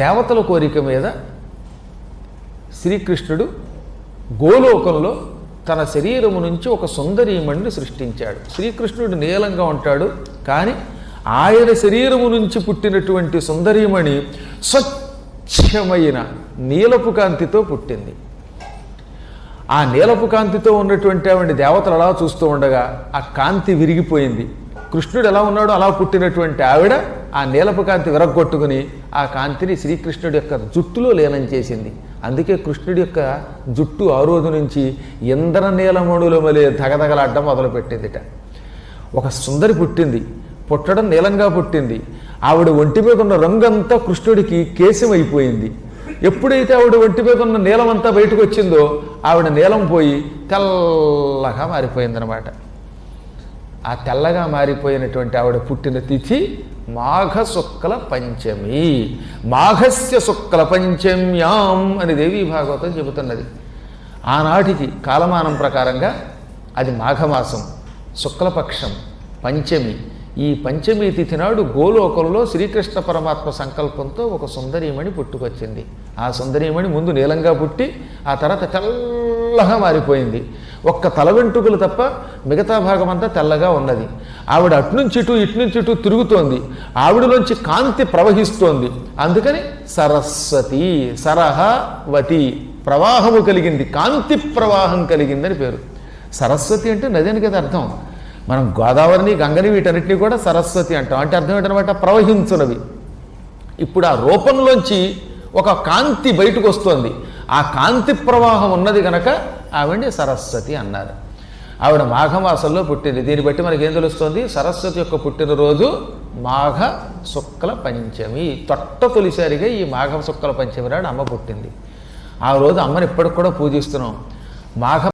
దేవతల కోరిక మీద శ్రీకృష్ణుడు గోలోకంలో తన శరీరము నుంచి ఒక సుందరీమణిని సృష్టించాడు. శ్రీకృష్ణుడు నీలంగా ఉంటాడు కానీ ఆయన శరీరము నుంచి పుట్టినటువంటి సుందరీమణి స్వచ్ఛమైన నీలపు కాంతితో పుట్టింది. ఆ నీలపు కాంతితో ఉన్నటువంటి ఆవిడ దేవతలు అలా చూస్తూ ఉండగా ఆ కాంతి విరిగిపోయింది. కృష్ణుడు ఎలా ఉన్నాడో అలా పుట్టినటువంటి ఆవిడ ఆ నీలపు కాంతి విరగొట్టుకుని ఆ కాంతిని శ్రీకృష్ణుడి యొక్క జుట్టులో లీనం చేసింది. అందుకే కృష్ణుడి యొక్క జుట్టు ఆ రోజు నుంచి ఇంద్ర నీలమణుల మలే దగదగలాడ్డం మొదలుపెట్టిందిట. ఒక సుందరి పుట్టింది పుట్టడం నీలంగా పుట్టింది. ఆవిడ ఒంటి మీద ఉన్న రంగంతా కృష్ణుడికి కేశమైపోయింది. ఎప్పుడైతే ఆవిడ ఒంటి మీద ఉన్న నీలం అంతా బయటకు వచ్చిందో ఆవిడ నీలం పోయి తెల్లగా మారిపోయిందనమాట. ఆ తెల్లగా మారిపోయినటువంటి ఆవిడ పుట్టిన తిథి మాఘ శుక్ల పంచమి. మాఘస్య శుక్ల పంచమ్యాం అని దేవీ భాగవతం చెబుతున్నది. ఆనాటికి కాలమానం ప్రకారంగా అది మాఘమాసం శుక్లపక్షం పంచమి. ఈ పంచమి తిథి నాడు గోలోకంలో శ్రీకృష్ణ పరమాత్మ సంకల్పంతో ఒక సుందరీమణి పుట్టుకొచ్చింది. ఆ సుందరీమణి ముందు నీలంగా పుట్టి ఆ తర్వాత తెల్లగా మారిపోయింది. ఒక్క తల వెంట్రుకలు తప్ప మిగతా భాగం అంతా తెల్లగా ఉన్నది. ఆవిడ అటునుంచి ఇటు ఇటునుంచి ఇటు తిరుగుతోంది. ఆవిడలోంచి కాంతి ప్రవహిస్తోంది. అందుకని సరస్వతి సరహవతి ప్రవాహము కలిగింది. కాంతి ప్రవాహం కలిగిందని పేరు. సరస్వతి అంటే నది అని కదా అర్థం. మనం గోదావరిని గంగని వీటన్నిటిని కూడా సరస్వతి అంటాం. అంటే అర్థం ఏంటనమాట? ప్రవహించునవి. ఇప్పుడు ఆ రూపంలోంచి ఒక కాంతి బయటకు వస్తోంది ఆ కాంతి ప్రవాహం ఉన్నది గనక ఆవిడ సరస్వతి అన్నారు. ఆవిడ మాఘమాసంలో పుట్టింది. దీన్ని బట్టి మనకి ఏం తెలుస్తుంది? సరస్వతి యొక్క పుట్టినరోజు మాఘ శుక్ల పంచమి. తొట్ట తొలిసారిగా ఈ మాఘ శుక్ల పంచమి నాడు అమ్మ పుట్టింది. ఆ రోజు అమ్మని ఇప్పటికి కూడా పూజిస్తున్నాం. మాఘ